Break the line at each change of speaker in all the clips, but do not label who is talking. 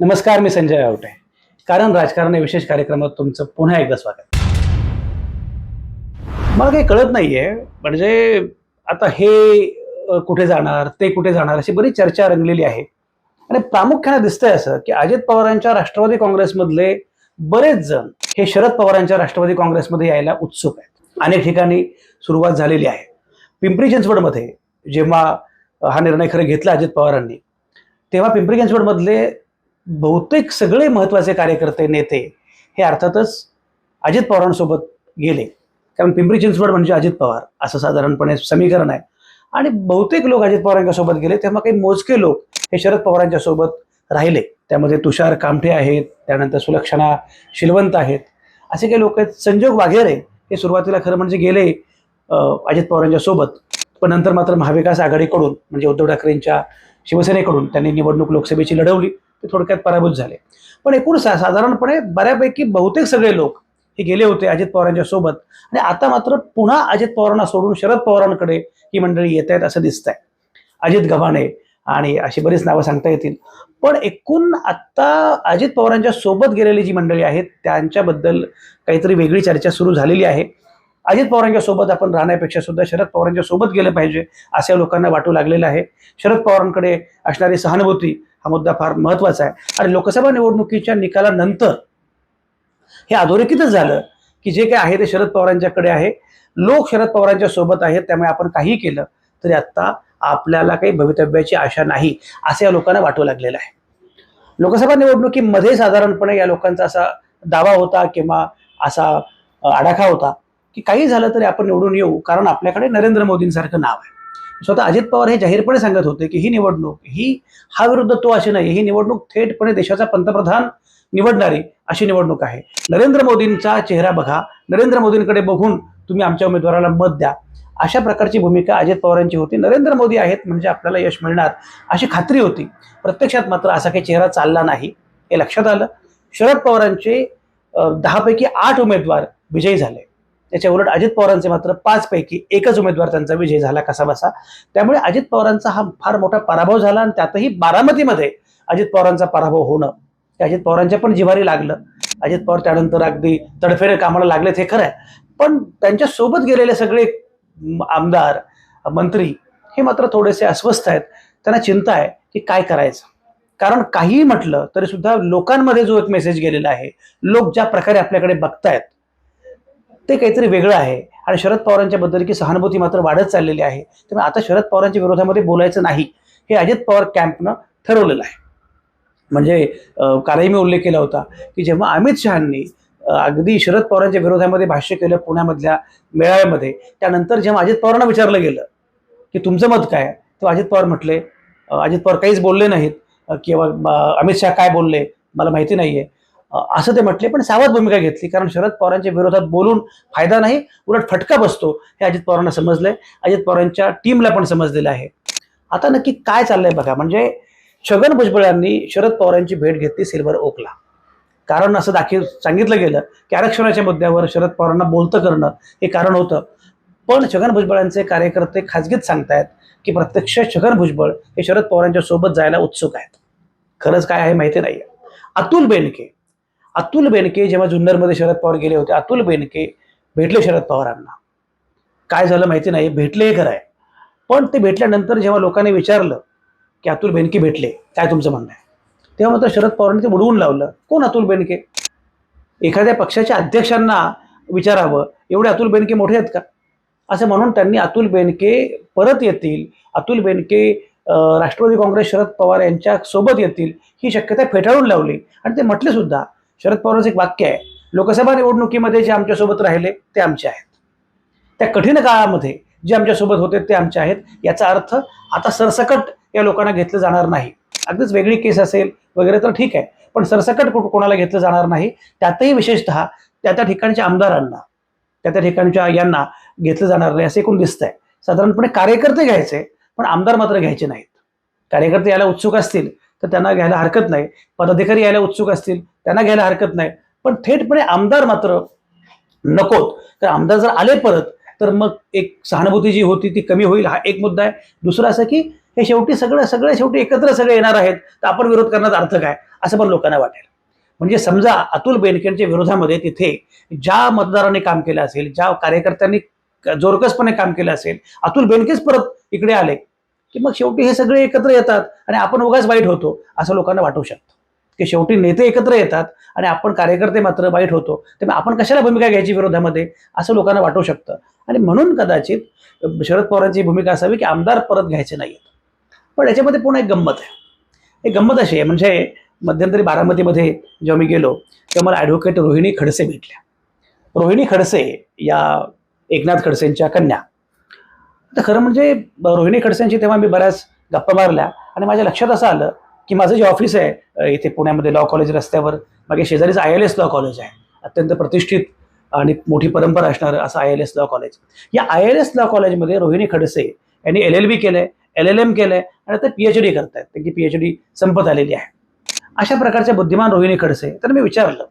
नमस्कार मी संजय आवटे. कारण राजकारण या विशेष कार्यक्रमात तुमचं पुन्हा एकदा स्वागत. मला काही कळत नाहीये म्हणजे आता हे कुठे जाणार ते कुठे जाणार अशी बरीच चर्चा रंगलेली आहे. आणि प्रामुख्याने दिसतंय असं की अजित पवारांच्या राष्ट्रवादी काँग्रेसमधले बरेच जण हे शरद पवारांच्या राष्ट्रवादी काँग्रेसमध्ये यायला उत्सुक आहेत. अनेक ठिकाणी सुरुवात झालेली आहे. पिंपरी चिंचवडमध्ये जेव्हा हा निर्णय खरं घेतला अजित पवारांनी तेव्हा पिंपरी चिंचवडमधले बहुतेक सगळे महत्त्वाचे कार्यकर्ते नेते हे अर्थातच अजित पवारांसोबत गेले. कारण पिंपरी चिंचवड म्हणजे अजित पवार असं साधारणपणे समीकरण आहे. आणि बहुतेक लोक अजित पवारांच्यासोबत गेले तेव्हा काही मोजके लोक हे शरद पवारांच्या सोबत राहिले. त्यामध्ये तुषार कामठे आहेत त्यानंतर सुलक्षणा शिलवंत आहेत. असे काही लोक आहेत. संजोग वाघेरे हे सुरुवातीला खरं म्हणजे गेले अजित पवारांच्या सोबत. पण नंतर मात्र महाविकास आघाडीकडून म्हणजे उद्धव ठाकरेंच्या शिवसेनेकडून त्यांनी निवडणूक लोकसभेची लढवली. ते थोडक्यात पराभूत झाले. पण एकूण सा साधारणपणे बऱ्यापैकी बहुतेक सगळे लोक हे गेले होते अजित पवारांच्या सोबत. आणि आता मात्र पुन्हा अजित पवारांना सोडून शरद पवारांकडे ही मंडळी येत आहेत असं दिसतंय. अजित गव्हाणे आणि अशी बरीच नावं सांगता येतील. पण एकूण आत्ता अजित पवारांच्या सोबत गेलेली जी मंडळी आहेत त्यांच्याबद्दल काहीतरी वेगळी चर्चा सुरू झालेली आहे. अजित पवारांच्या सोबत आपण राहण्यापेक्षा सुद्धा शरद पवारांच्या सोबत गेलं पाहिजे असे लोकांना वाटू लागलेलं आहे. शरद पवारांकडे असणारी सहानुभूती हा मुद्दा फार महत्त्वाचा आहे. आणि लोकसभा निवडणुकीच्या निकालानंतर हे अधोरेखितच झालं की जे काय आहे ते शरद पवारांच्याकडे आहे. लोक शरद पवारांच्या सोबत आहेत त्यामुळे आपण काहीही केलं तरी आत्ता आपल्याला काही भवितव्याची आशा नाही असं या लोकांना वाटू लागलेलं आहे. लोकसभा निवडणुकीमध्ये साधारणपणे या लोकांचा असा दावा होता किंवा असा आडाखा होता की काही झालं तरी आपण निवडून येऊ कारण आपल्याकडे नरेंद्र मोदींसारखं नाव आहे. स्वतः अजित पवार हे जाहीरपणे सांगत होते की ही निवडणूक ही हा विरुद्ध तो अशी नाही ही निवडणूक थेटपणे देशाचा पंतप्रधान निवडणारी अशी निवडणूक आहे. नरेंद्र मोदींचा चेहरा बघा. नरेंद्र मोदींकडे बघून तुम्ही आमच्या उमेदवाराला मत द्या. अशा प्रकारची भूमिका अजित पवारांची होती. नरेंद्र मोदी आहेत म्हणजे आपल्याला यश मिळणार अशी खात्री होती. प्रत्यक्षात मात्र असा काही चेहरा चालला नाही. हे लक्षात आलं. शरद पवारांचे दहापैकी आठ उमेदवार विजयी झाले. त्याच्या उलट अजित पवारांचे मात्र पाचपैकी एकच उमेदवार त्यांचा विजय झाला कसा बसा त्यामुळे अजित पवारांचा हा फार मोठा पराभव झाला आणि त्यातही बारामतीमध्ये अजित पवारांचा पराभव होणं. हे अजित पवारांच्या पण जिवारी लागलं. अजित पवार त्यानंतर अगदी तडफेने कामाला लागलेत हे खरं आहे. पण त्यांच्यासोबत गेलेले सगळे आमदार मंत्री हे मात्र थोडेसे अस्वस्थ आहेत. त्यांना चिंता आहे की काय करायचं? कारण काहीही म्हटलं तरी सुद्धा लोकांमध्ये जो एक मेसेज गेलेला आहे लोक ज्या प्रकारे आपल्याकडे बघतायत ते काहीतरी वेगळं आहे. आणि शरद पवारांच्याबद्दल की सहानुभूती मात्र वाढत चाललेली आहे. त्यामुळे आता शरद पवारांच्या विरोधामध्ये बोलायचं नाही. हे अजित पवार कॅम्पनं ठरवलेलं आहे. म्हणजे कालही मी उल्लेख केला होता की जेव्हा अमित शहानी अगदी शरद पवारांच्या विरोधामध्ये भाष्य केलं पुण्यामधल्या मेळाव्यामध्ये त्यानंतर जेव्हा अजित पवारांना विचारलं गेलं की तुमचं मत काय? तेव्हा अजित पवार म्हटले अजित पवार काहीच बोलले नाहीत. किंवा अमित शहा काय बोलले? मला माहिती नाही आहे असं ते म्हटले पण सावध भूमिका घेतली कारण शरद पवारांच्या विरोधात बोलून फायदा नाही उलट फटका बसतो हे अजित पवारांना समजलंय. अजित पवारांच्या टीमला पण समजलेलं आहे. आता नक्की काय चाललंय बघा म्हणजे छगन भुजबळ यांनी शरद पवारांची भेट घेतली सिल्वर ओकला. कारण असं दाखील सांगितलं गेलं की आरक्षणाच्या मुद्द्यावर शरद पवारांना बोलतं करणं हे कारण होतं. पण छगन भुजबळांचे कार्यकर्ते खाजगीत सांगतायत की प्रत्यक्ष छगन भुजबळ हे शरद पवारांच्या सोबत जायला उत्सुक आहेत. खरंच काय आहे माहिती नाहीये. अतुल बेनके अतुल बेनके जेव्हा जुन्नरमध्ये शरद पवार गेले होते अतुल बेनके भेटले शरद पवारांना. काय झालं माहिती नाही भेटले हे खरं आहे. पण ते भेटल्यानंतर जेव्हा लोकांनी विचारलं की अतुल बेनके भेटले काय तुमचं म्हणणं आहे? तेव्हा मात्र शरद पवारांनी ते बुडवून लावलं. कोण अतुल बेनके? एखाद्या पक्षाच्या अध्यक्षांना विचारावं एवढे अतुल बेनके मोठे आहेत का? असं म्हणून त्यांनी अतुल बेनके परत येतील अतुल बेनके राष्ट्रवादी काँग्रेस शरद पवार यांच्या सोबत येतील ही शक्यता फेटाळून लावली. आणि ते म्हटले सुद्धा शरद पवारांचं एक वाक्य आहे. लोकसभा निवडणुकीमध्ये जे आमच्यासोबत राहिले ते आमचे आहेत. त्या कठीण काळामध्ये जे आमच्यासोबत होते ते आमचे आहेत. याचा अर्थ आता सरसकट या लोकांना घेतलं जाणार नाही. अगदीच वेगळी केस असेल वगैरे तर ठीक आहे पण सरसकट कोणाला घेतलं जाणार नाही त्यातही विशेषतः त्या त्या ठिकाणच्या आमदारांना त्या त्या ठिकाणच्या यांना घेतलं जाणार नाही असं एकूण दिसतंय. साधारणपणे कार्यकर्ते घ्यायचे पण आमदार मात्र घ्यायचे नाहीत. कार्यकर्ते याला उत्सुक असतील तर त्यांना घ्यायला हरकत नाही. पदाधिकारी यायला उत्सुक असतील त्यांना घ्यायला हरकत नाही. पण थेटपणे आमदार मात्र नकोत. तर आमदार जर आले परत तर मग एक सहानुभूती जी होती ती कमी होईल हा एक मुद्दा आहे. दुसरा असं की हे शेवटी सगळं सगळं शेवटी एकत्र सगळे येणार आहेत तर आपण विरोध करण्याचा अर्थ काय? असं पण लोकांना वाटेल. म्हणजे समजा अतुल बेनकेंच्या विरोधामध्ये तिथे ज्या मतदारांनी काम केलं असेल ज्या कार्यकर्त्यांनी जोरकसपणे काम केलं असेल अतुल बेनकेच परत इकडे आले. की मग शेवटी हे सगळे एकत्र येतात आणि आपण उगाच वाईट होतो असं लोकांना वाटू शकतं. की शेवटी नेते एकत्र येतात आणि आपण कार्यकर्ते मात्र वाईट होतो तेव्हा आपण कशाला भूमिका घ्यायची विरोधामध्ये असं लोकांना वाटू शकतं. आणि म्हणून कदाचित शरद पवारांची भूमिका असावी की आमदार परत घ्यायचे नाहीत पण याच्यामध्ये पुन्हा एक गंमत आहे. एक गंमत अशी आहे म्हणजे मध्यंतरी बारामतीमध्ये जेव्हा मी गेलो तेव्हा मला ॲडव्होकेट रोहिणी खडसे भेटल्या. रोहिणी खडसे या एकनाथ खडसेंच्या कन्या. तर खरं म्हणजे रोहिणी खडसेंची तेव्हा मी बऱ्याच गप्पा मारल्या आणि माझ्या लक्षात असं आलं की माझं जे ऑफिस आहे इथे पुण्यामध्ये लॉ कॉलेज रस्त्यावर मागे शेजारीच I L S law college आहे. अत्यंत प्रतिष्ठित आणि मोठी परंपरा असणारं असं I L S law college या आय एल एस लॉ कॉलेजमध्ये रोहिणी खडसे यांनी एल एल बी केलंय एल एल एम केलंय आणि आता पी एच डी करतायत. त्यांची पी एच डी संपत आलेली आहे. अशा प्रकारच्या बुद्धिमान रोहिणी खडसे तर मी विचारलं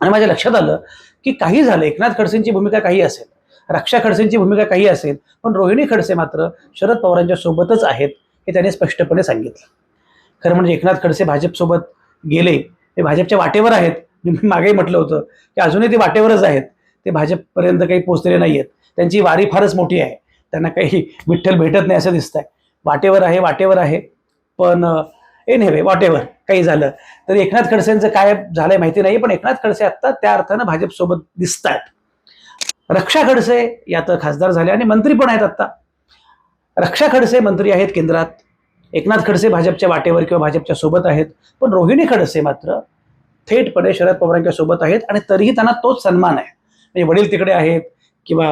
आणि माझ्या लक्षात आलं की काही झालं एकनाथ खडसेंची भूमिका काही असेल. रक्षा खडसेंची भूमिका काही असेल पण रोहिणी खडसे मात्र शरद पवारांच्या सोबतच आहेत हे त्यांनी स्पष्टपणे सांगितलं. खरं म्हणजे एकनाथ खडसे भाजपसोबत गेले ते भाजपच्या वाटेवर आहेत. मी मागेही म्हटलं होतं की अजूनही ते वाटेवरच आहेत. ते भाजपपर्यंत काही पोचलेले नाही आहेत त्यांची वारी फारच मोठी आहे. त्यांना काही विठ्ठल भेटत नाही असं दिसतंय. वाटेवर आहे वाटेवर आहे पण ए नव्हे वाटेवर काही झालं. तर एकनाथ खडसेंचं काय झालंय माहिती नाही पण एकनाथ खडसे आत्ता त्या अर्थानं भाजपसोबत दिसत आहेत रक्षा खडसे यात खासदार झाले आणि मंत्री पण आहेत आत्ता. रक्षा खडसे मंत्री आहेत केंद्रात. एकनाथ खडसे भाजपच्या वाटेवर किंवा भाजपच्या सोबत आहेत. पण रोहिणी खडसे मात्र थेटपणे शरद पवारांच्या सोबत आहेत आणि तरीही त्यांना तोच सन्मान आहे. म्हणजे वडील तिकडे आहेत किंवा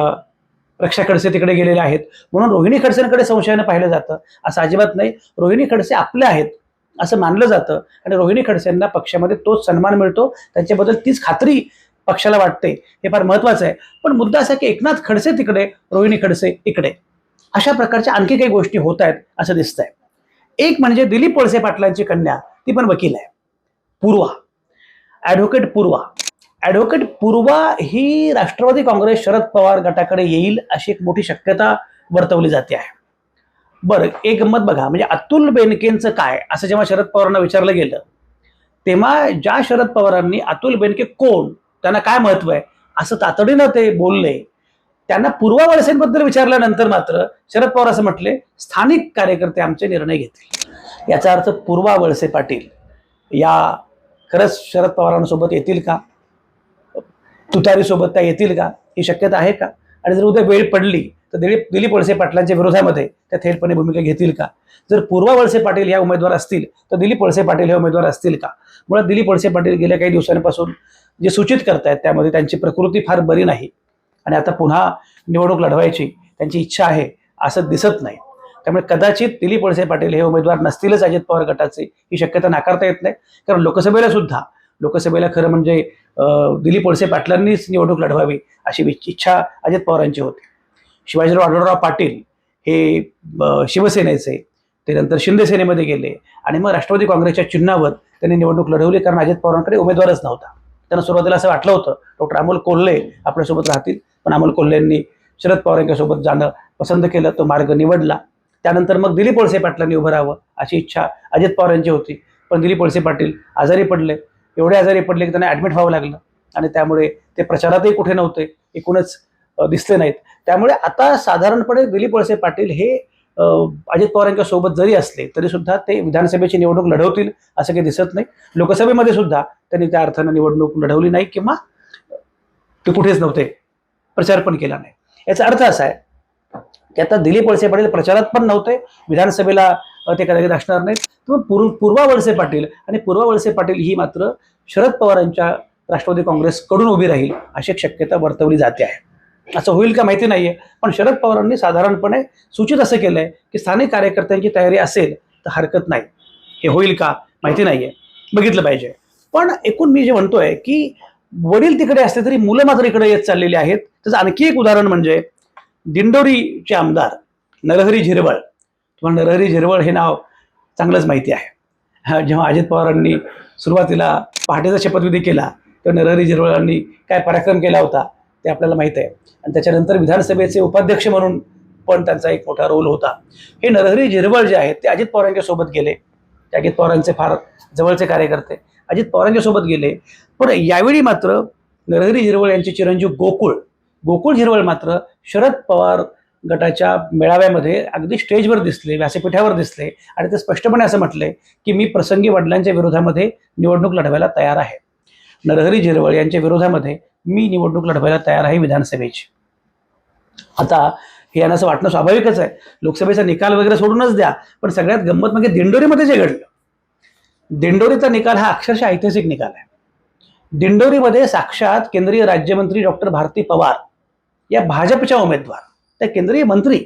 रक्षा खडसे तिकडे गेलेले आहेत. म्हणून रोहिणी खडसेंकडे संशयानं पाहिलं जातं. असं अजिबात नाही. रोहिणी खडसे आपले आहेत असं मानलं जातं आणि रोहिणी खडसेंना पक्षामध्ये तोच सन्मान मिळतो. त्यांच्याबद्दल तीच खात्री पक्षाला वाटते हे फार महत्वाचं आहे. पण मुद्दा असा की एकनाथ खडसे तिकडे रोहिणी खडसे इकडे. अशा प्रकारच्या आणखी काही गोष्टी होत आहेत असं दिसतंय. एक म्हणजे दिलीप वळसे पाटलांची कन्या ती पण वकील आहे. पूर्वा. ॲडव्होकेट पूर्वा. ॲडव्होकेट पूर्वा ही राष्ट्रवादी काँग्रेस शरद पवार गटाकडे येईल अशी एक मोठी शक्यता वर्तवली जाते आहे. बरं एक गंमत बघा. म्हणजे अतुल बेनकेंचं काय? असं जेव्हा शरद पवारांना विचारलं गेलं तेव्हा ज्या शरद पवारांनी अतुल बेनके कोण? त्यांना काय महत्त्व आहे? असं तातडीनं ते बोलले. त्यांना पूर्वावळसेंबद्दल विचारल्यानंतर मात्र शरद पवार असं म्हटले स्थानिक कार्यकर्ते आमचे निर्णय घेतील. याचा अर्थ पूर्वा वळसे पाटील या खरंच शरद पवारांसोबत येतील का? तुतारीसोबत त्या येतील का? ही शक्यता आहे का? आणि जर उद्या वेळ पडली तर दिलीप दिलीप वळसे पाटलांच्या विरोधामध्ये त्या थेटपणे भूमिका घेतील का? जर पूर्वा वळसे पाटील या उमेदवार असतील तर दिलीप वळसे पाटील हे उमेदवार असतील का? मुळात दिलीप वळसे पाटील गेल्या काही दिवसांपासून जे सूचित करतायत त्यामध्ये त्यांची प्रकृती फार बरी नाही. आणि आता पुन्हा निवडणूक लढवायची त्यांची इच्छा आहे असं दिसत नाही. त्यामुळे कदाचित दिलीप वळसे पाटील हे उमेदवार नसतीलच अजित पवार गटाचे ही शक्यता नाकारता येत नाही. कारण लोकसभेला सुद्धा लोकसभेला खरं म्हणजे दिलीप वळसे पाटलांनीच निवडणूक लढवावी अशी इच्छा अजित पवारांची होती. शिवाजीराव आढळराव पाटील हे शिवसेनेचे ते नंतर शिंदे सेनेमध्ये गेले आणि मग राष्ट्रवादी काँग्रेसच्या चिन्हावर त्यांनी निवडणूक लढवली कारण अजित पवारांकडे उमेदवारच नव्हता. त्यांना सुरुवातीला असं वाटलं होतं डॉक्टर अमोल कोल्हे आपल्यासोबत राहतील. पण अमोल कोल्हेंनी शरद पवार यांच्यासोबत जाणं पसंत केलं तो मार्ग निवडला. त्यानंतर मग दिलीप वळसे पाटलांनी उभं राहावं अशी इच्छा अजित पवार यांची होती. पण दिलीप वळसे पाटील आजारी पडले. एवढे आजारी पडले की त्यांना ॲडमिट व्हावं लागलं. आणि त्यामुळे ते प्रचारातही कुठे नव्हते एकूणच दिसले नाहीत. त्यामुळे आता साधारणपणे दिलीप वळसे पाटील हे अजित पवार यांच्या सोबत जरी असले तरी सुद्धा ते विधानसभेची निवडणूक लढवतील असं काही दिसत नाही. लोकसभेमध्ये सुद्धा त्यांनी त्या अर्थानं निवडणूक लढवली नाही किंवा ते कुठेच नव्हते प्रचार पण केला नाही. याचा अर्थ असा आहे की आता दिलीप वळसे पाटील प्रचारात पण नव्हते विधानसभेला ते कदाचित असणार नाहीत. तर पूर्व पूर्वा वळसे पाटील आणि पूर्वा वळसे पाटील ही मात्र शरद पवारांच्या राष्ट्रवादी काँग्रेसकडून उभी राहील अशी शक्यता वर्तवली जाते आहे. असं होईल का माहिती नाहीये. पण शरद पवारांनी साधारणपणे सूचित असं केलंय की स्थानिक कार्यकर्त्यांची तयारी असेल तर हरकत नाही. हे होईल का माहिती नाहीये. बघितलं पाहिजे. पण एकूण मी जे म्हणतोय की वडील तिकडे असले तरी मुलं मात्र इकडे येत चाललेली आहेत. त्याचं आणखी एक उदाहरण म्हणजे दिंडोरीचे आमदार नरहरी झिरवळ. तुम्हाला नरहरी झिरवळ हे नाव चांगलंच माहिती आहे. हा, जेव्हा अजित पवारांनी सुरुवातीला पहाटेचा शपथविधी केला तेव्हा नरहरी झिरवळांनी काय पराक्रम केला होता? ते आपल्याला माहीत आहे. आणि त्याच्यानंतर विधानसभेचे उपाध्यक्ष म्हणून पण त्यांचा एक मोठा रोल होता. हे नरहरी झिरवळ जे आहेत ते अजित पवारांच्या सोबत गेले. ते अजित पवारांचे फार जवळचे कार्यकर्ते अजित पवारांच्या सोबत गेले. पण यावेळी मात्र नरहरी झिरवळ यांचे चिरंजीव गोकुळ गोकुळ झिरवळ मात्र शरद पवार गटाच्या मेळाव्यामध्ये अगदी स्टेजवर दिसले व्यासपीठावर दिसले. आणि ते स्पष्टपणे असं म्हटले की मी प्रसंगी वडिलांच्या विरोधामध्ये निवडणूक लढवायला तयार आहे. नरहरी झिरवळ यांच्या विरोधामध्ये मी निवडणूक लढवायला तयार आहे विधानसभेची. आता हे यांना असं वाटणं स्वाभाविकच आहे. लोकसभेचा निकाल वगैरे सोडूनच द्या पण सगळ्यात गंमत म्हणजे दिंडोरीमध्ये जे घडलं. दिंडोरीचा निकाल हा अक्षरशः ऐतिहासिक निकाल आहे. दिंडोरीमध्ये साक्षात केंद्रीय राज्यमंत्री डॉक्टर भारती पवार या भाजपच्या उमेदवार त्या केंद्रीय मंत्री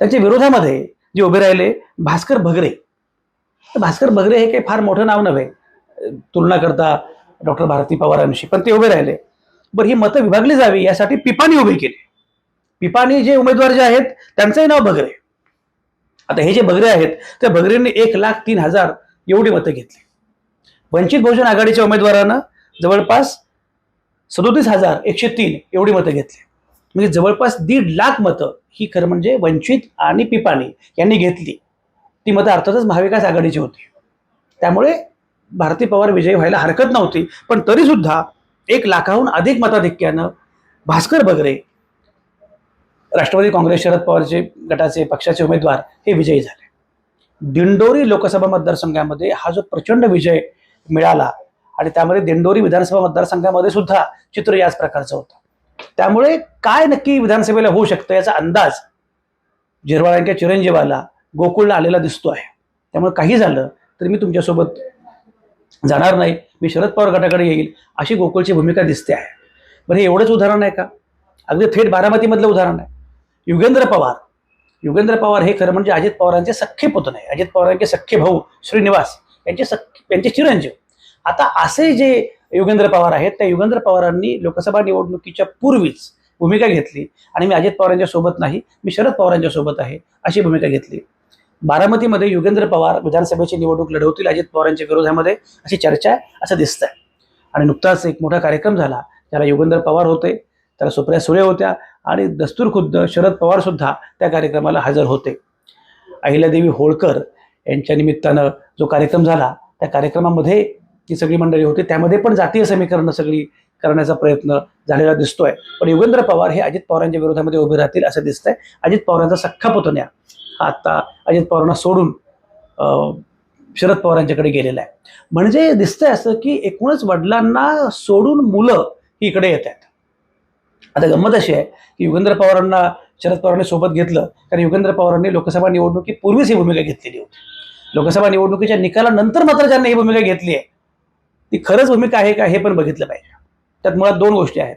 त्यांच्या विरोधामध्ये जे उभे राहिले भास्कर भगरे. भास्कर भगरे हे काही फार मोठं नाव नव्हे. तुलना करता डॉक्टर भारती पवारांशी पण ते उभे राहिले. बरं ही मतं विभागली जावी यासाठी पिपानी उभी केली. पिपानी जे उमेदवार जे आहेत त्यांचंही नाव भगरे आता हे जे भगरे आहेत त्या भगरेंनी एक लाख तीन हजार एवढी मतं घेतली. वंचित बहुजन आघाडीच्या उमेदवारानं जवळपास सदोतीस हजार एकशे तीन एवढी मतं घेतली. म्हणजे जवळपास दीड लाख मतं ही खरं म्हणजे वंचित आणि पिपाणी यांनी घेतली. ती मतं अर्थातच महाविकास आघाडीची होती. त्यामुळे भारती पवार विजयी व्हायला हरकत नव्हती पण तरीसुद्धा एक लाखाहून अधिक मताधिक्यानं भास्कर बगरे राष्ट्रवादी काँग्रेस शरद पवारचे गटाचे पक्षाचे उमेदवार हे विजयी झाले. दिंडोरी लोकसभा मतदारसंघामध्ये हा जो प्रचंड विजय मिळाला आणि त्यामध्ये दिंडोरी विधानसभा मतदारसंघामध्ये सुद्धा चित्र याच प्रकारचं होतं. त्यामुळे काय नक्की विधानसभेला होऊ शकतं याचा अंदाज जिरवाळांच्या चिरंजीवाला गोकुळला आलेला दिसतो आहे त्यामुळे काही झालं तरी मी तुमच्यासोबत जाणार नाही मी शरद पवार गटाकडे येईल अशी गोकुळची भूमिका दिसते आहे. बरं हे एवढंच उदाहरण आहे का? अगदी थेट बारामतीमधलं उदाहरण आहे. युगेंद्र पवार युगेंद्र पवार हे खरं म्हणजे अजित पवारांचे सख्खे पुतण आहे अजित पवारांचे सख्खे भाऊ श्रीनिवास यांचे सख्खे यांचे चिरंजीव. आता असे जे युगेंद्र पवार आहेत त्या युगेंद्र पवारांनी लोकसभा निवडणुकीच्या पूर्वीच भूमिका घेतली आणि मी अजित पवारांच्या सोबत नाही मी शरद पवारांच्या सोबत आहे अशी भूमिका घेतली. बारामतीमध्ये युगेंद्र पवार विधानसभेची निवडणूक लढवतील अजित पवारांच्या विरोधामध्ये अशी चर्चा आहे असं दिसतंय. आणि नुकताच एक मोठा कार्यक्रम झाला त्याला युगेंद्र पवार होते त्याला सुप्रिया सुळे होत्या आणि दस्तूर खुद्द शरद पवार सुद्धा त्या कार्यक्रमाला हजर होते. अहिल्यादेवी होळकर यांच्या निमित्तानं जो कार्यक्रम झाला त्या कार्यक्रमामध्ये ती सगळी मंडळी होती त्यामध्ये पण जातीय समीकरणं सगळी करण्याचा प्रयत्न झालेला दिसतोय. पण युगेंद्र पवार हे अजित पवारांच्या विरोधामध्ये उभे राहतील असं दिसतंय. अजित पवारांचा सख्खा पुतण्या आता अजित पवारांना सोडून शरद पवारांच्याकडे गेलेला आहे. म्हणजे दिसतंय असं की एकूणच वडिलांना सोडून मुलं ही इकडे येत आहेत. आता गंमत अशी आहे की युगेंद्र पवारांना शरद पवारांनी सोबत घेतलं कारण युगेंद्र पवारांनी लोकसभा निवडणुकीपूर्वीच ही भूमिका घेतलेली होती. लोकसभा निवडणुकीच्या निकालानंतर मात्र ज्यांनी ही भूमिका घेतली आहे ती खरंच भूमिका आहे का हे पण बघितलं पाहिजे. त्यात मुळात दोन गोष्टी आहेत.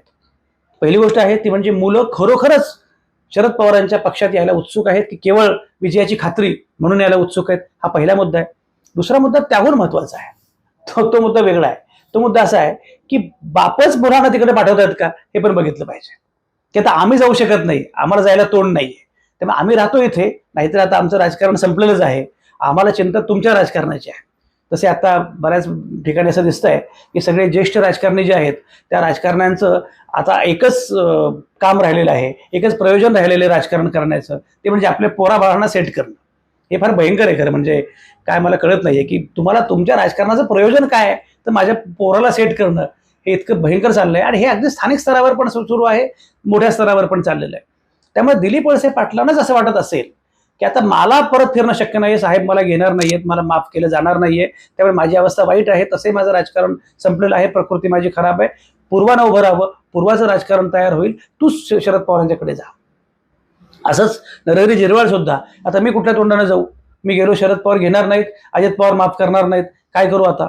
पहिली गोष्ट आहे ती म्हणजे मुलं खरोखरच शरद पवारांच्या पक्षात यायला उत्सुक आहेत की केवळ विजयाची खात्री म्हणून यायला उत्सुक आहेत हा पहिला मुद्दा आहे. दुसरा मुद्दा त्याहून महत्त्वाचा आहे. तो तो मुद्दा वेगळा आहे. तो मुद्दा असा आहे की बापच मुलांना तिकडे पाठवतात का हे पण बघितलं पाहिजे. की आता आम्ही जाऊ शकत नाही आम्हाला जायला तोंड नाहीये. त्यामुळे आम्ही राहतो इथे नाहीतर आता आमचं राजकारण संपलेलंच आहे. आम्हाला चिंता तुमच्या राजकारणाची आहे. तसे आता बऱ्याच ठिकाणी असं दिसतंय की सगळे ज्येष्ठ राजकारणी जे आहेत त्या राजकारण्यांचं आता एकच काम राहिलेलं आहे एकच प्रयोजन राहिलेलं आहे राजकारण करण्याचं ते म्हणजे आपल्या पोराबाळांना सेट करणं. हे फार भयंकर आहे खरं म्हणजे काय मला कळत नाही आहे की तुम्हाला तुमच्या राजकारणाचं प्रयोजन काय आहे तर माझ्या पोराला सेट करणं हे इतकं भयंकर चाललं आहे आणि हे अगदी स्थानिक स्तरावर पण सुरू आहे मोठ्या स्तरावर पण चाललेलं आहे. त्यामुळे दिलीप वळसे पाटलांनाच असं वाटत असेल की आता मला परत फिरणं शक्य नाहीये साहेब मला घेणार नाहीयेत मला माफ केलं जाणार नाहीये त्यामुळे माझी अवस्था वाईट आहे तसे माझं राजकारण संपलेलं आहे प्रकृती माझी खराब आहे. पूर्वानं उभं राहावं पूर्वाचं राजकारण तयार होईल तूच श- शरद पवारांच्याकडे जा. असंच नरहरी जिरवाळ सुद्धा आता मी कुठल्या तोंडाने जाऊ? मी गेलो शरद पवार घेणार नाहीत अजित पवार माफ करणार नाहीत काय करू आता?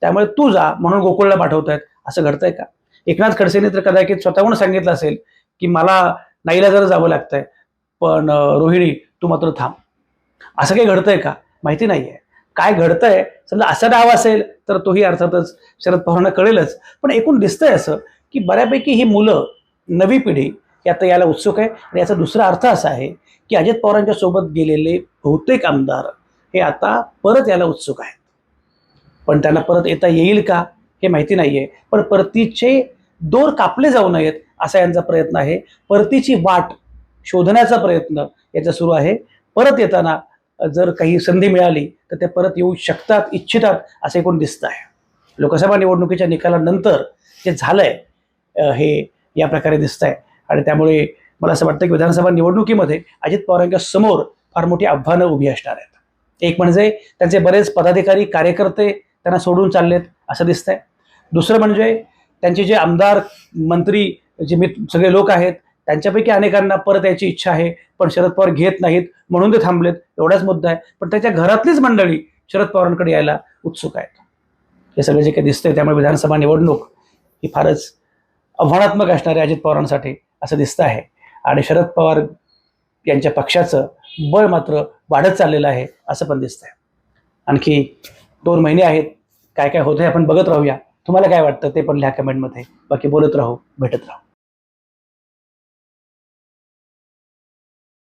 त्यामुळे तू जा म्हणून गोकुळला पाठवतायत असं घडतंय का? एकनाथ खडसेने तर कदाचित स्वतःहून सांगितलं असेल की मला नाईला जर जावं लागतंय. पण रोहिणी तू मात्र थांब. असं काही घडतंय का? माहिती नाही आहे काय घडतंय? समजा असा डाव असेल तर तोही अर्थातच शरद पवारांना कळेलच. पण एकूण दिसतंय असं की बऱ्यापैकी ही मुलं नवी पिढी ही आता याला उत्सुक आहे. आणि याचा दुसरा अर्थ असा आहे की अजित पवारांच्या सोबत गेलेले बहुतेक आमदार हे आता परत यायला उत्सुक आहेत. पण त्यांना परत येता येईल का? हे माहिती नाही आहे पण परतीचे दोर कापले जाऊ नयेत असा यांचा प्रयत्न आहे. परतीची वाट शोधण्याचा प्रयत्न याचा सुरू आहे. परत येताना जर काही संधी मिळाली तर ते परत येऊ शकतात इच्छितात असे एकूण दिसत आहे. लोकसभा निवडणुकीच्या निकालानंतर जे झालंय आहे हे या प्रकारे दिसत आहे. आणि त्यामुळे मला असं वाटतं की विधानसभा निवडणुकीमध्ये अजित पवारांच्या समोर फार मोठी आव्हानं उभी असणार आहेत. एक म्हणजे त्यांचे बरेच पदाधिकारी कार्यकर्ते त्यांना सोडून चाललेत असं दिसतंय. दुसरं म्हणजे त्यांचे जे आमदार मंत्री जे मित्र सगळे लोक आहेत त्यांच्यापैकी अनेकांना परत यायची इच्छा आहे पण शरद पवार घेत नाहीत म्हणून ते थांबलेत एवढाच मुद्दा आहे. पण त्याच्या घरातलीच मंडळी शरद पवारांकडे यायला उत्सुक आहेत. हे सगळे जे काही दिसतंय त्यामुळे विधानसभा निवडणूक ही फारच आव्हानात्मक असणार अजित पवारांसाठी असं दिसतं आहे. आणि शरद पवार यांच्या पक्षाचं बळ मात्र वाढत चाललेलं आहे असं पण दिसतंय. आणखी दोन महिने आहेत काय काय होतंय आपण बघत राहूया. तुम्हाला काय वाटतं ते पण लिहा कमेंटमध्ये बाकी बोलत राहू भेटत राहू.